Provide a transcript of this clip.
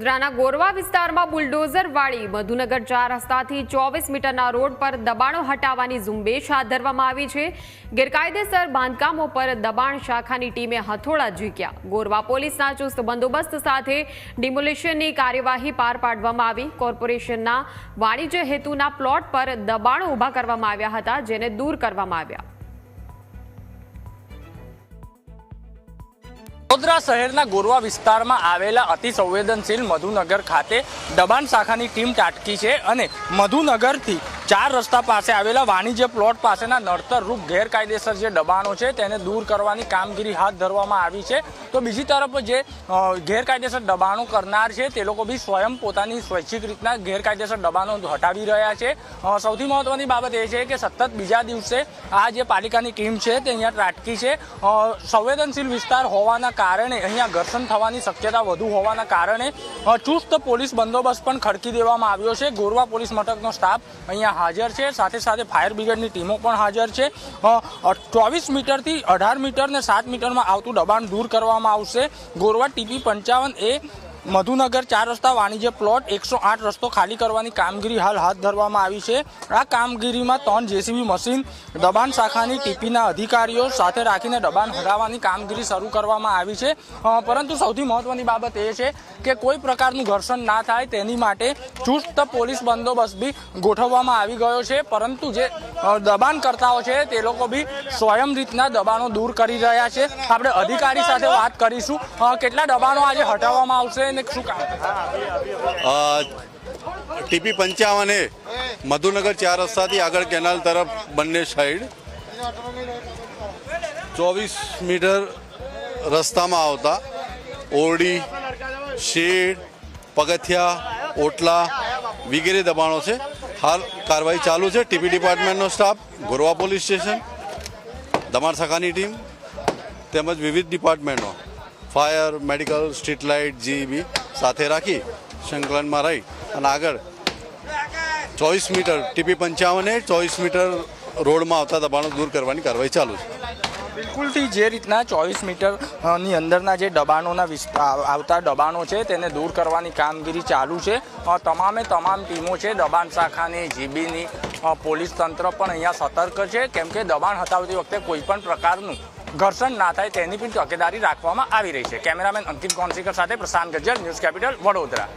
વડોદરાના ગોરવા વિસ્તારમાં બુલડોઝર વાળી મધુનગર ચાર રસ્તાથી ચોવીસ મીટરના રોડ પર દબાણો હટાવવાની ઝુંબેશ હાથ ધરવામાં આવી છે. ગેરકાયદેસર બાંધકામો પર દબાણ શાખાની ટીમે હથોડા ઝીક્યા. ગોરવા પોલીસના ચુસ્ત બંદોબસ્ત સાથે ડિમોલિશનની કાર્યવાહી પાર પાડવામાં આવી. કોર્પોરેશનના વાણિજ્ય હેતુના પ્લોટ પર દબાણો ઊભા કરવામાં આવ્યા હતા, જેને દૂર કરવામાં આવ્યા. વડોદરા શહેરના ગોરવા વિસ્તારમાં આવેલા અતિ સંવેદનશીલ મધુનગર ખાતે દબાણ શાખાની ટીમ તાટકી છે અને મધુનગરથી ચાર રસ્તા પાસે આવેલા વાણિજ્ય પ્લોટ પાસેના નડતરરૂપ ગેરકાયદેસર જે દબાણો છે તેને દૂર કરવાની કામગીરી હાથ ધરવામાં આવી છે. તો બીજી તરફ જે ગેરકાયદેસર દબાણો કરનાર છે તે લોકો બી સ્વયં પોતાની સ્વૈચ્છિક રીતના ગેરકાયદેસર દબાણો હટાવી રહ્યા છે. સૌથી મહત્વની બાબત એ છે કે સતત બીજા દિવસે આ જે પાલિકાની ટીમ છે તે અહીંયા ત્રાટકી છે. સંવેદનશીલ વિસ્તાર હોવાના કારણે અહીંયા ઘર્ષણ થવાની શક્યતા વધુ હોવાના કારણે ચુસ્ત પોલીસ બંદોબસ્ત પણ ખડકી દેવામાં આવ્યો છે. ગોરવા પોલીસ મથકનો સ્ટાફ અહીંયા હાજર છે. સાથે સાથે ફાયર બ્રિગેડની ટીમો પણ હાજર છે. ચોવીસ મીટરથી અઢાર મીટર ને સાત મીટરમાં આવતું દબાણ દૂર કરવામાં આવશે. ગોરવા ટીપી પંચાવન એ મધુનગર ચાર રસ્તા વાણિજ્ય પ્લોટ એકસો આઠ રસ્તો ખાલી કરવાની કામગીરી હાલ હાથ ધરવામાં આવી છે. આ કામગીરીમાં ત્રણ જેસીબી મશીન, દબાણ શાખાની ટીપીના અધિકારીઓ સાથે રાખીને દબાણ હટાવવાની કામગીરી શરૂ કરવામાં આવી છે. પરંતુ સૌથી મહત્વની બાબત એ છે કે કોઈ પ્રકારનું ઘર્ષણ ના થાય તેની માટે ચુસ્ત પોલીસ બંદોબસ્ત બી ગોઠવવામાં આવી ગયો છે. પરંતુ જે દબાણકર્તાઓ છે તે લોકો બી સ્વયં રીતના દબાણો દૂર કરી રહ્યા છે. આપણે અધિકારી સાથે વાત કરીશું. કેટલા દબાણો આજે હટાવવામાં આવશે ટીપી પંચાવને મધુનગર ચાર રસ્તાથી આગળ કેનાલ તરફ બંને સાઈડ ચોવીસ મીટર રસ્તામાં આવતા ઓરડી, શેડ, પગથિયા, ઓટલા વગેરે દબાણો છે. હાલ કાર્યવાહી ચાલુ છે. ટીપી ડિપાર્ટમેન્ટનો સ્ટાફ, ગોરવા પોલીસ સ્ટેશન દમાણ શાખાની ટીમ તેમજ વિવિધ ડિપાર્ટમેન્ટો. Fire, medical, street light GEB સાથે રાખી સંકલનમાં રહી અને આગળ ચોવીસ મીટર, ટીપી પંચાવને ચોવીસ મીટર રોડમાં આવતા દબાણો દૂર કરવાની કાર્યવાહી ચાલુ છે. બિલકુલથી જે રીતના ચોવીસ મીટરની અંદરના જે દબાણોના વિસ્તાર આવતા દબાણો છે તેને દૂર કરવાની કામગીરી ચાલુ છે. તમામે તમામ ટીમો છે, દબાણ શાખાની જીબીની પોલીસ તંત્ર પણ અહીંયા સતર્ક છે. કેમ કે દબાણ હટાવતી વખતે કોઈપણ પ્રકારનું ઘર્ષણ ના થાય તેની પણ તકેદારી રાખવામાં આવી રહી છે. કેમેરામેન અંકિત કોન્સિકર સાથે પ્રશાંત ગજ્જર, ન્યૂઝ કેપિટલ વડોદરા.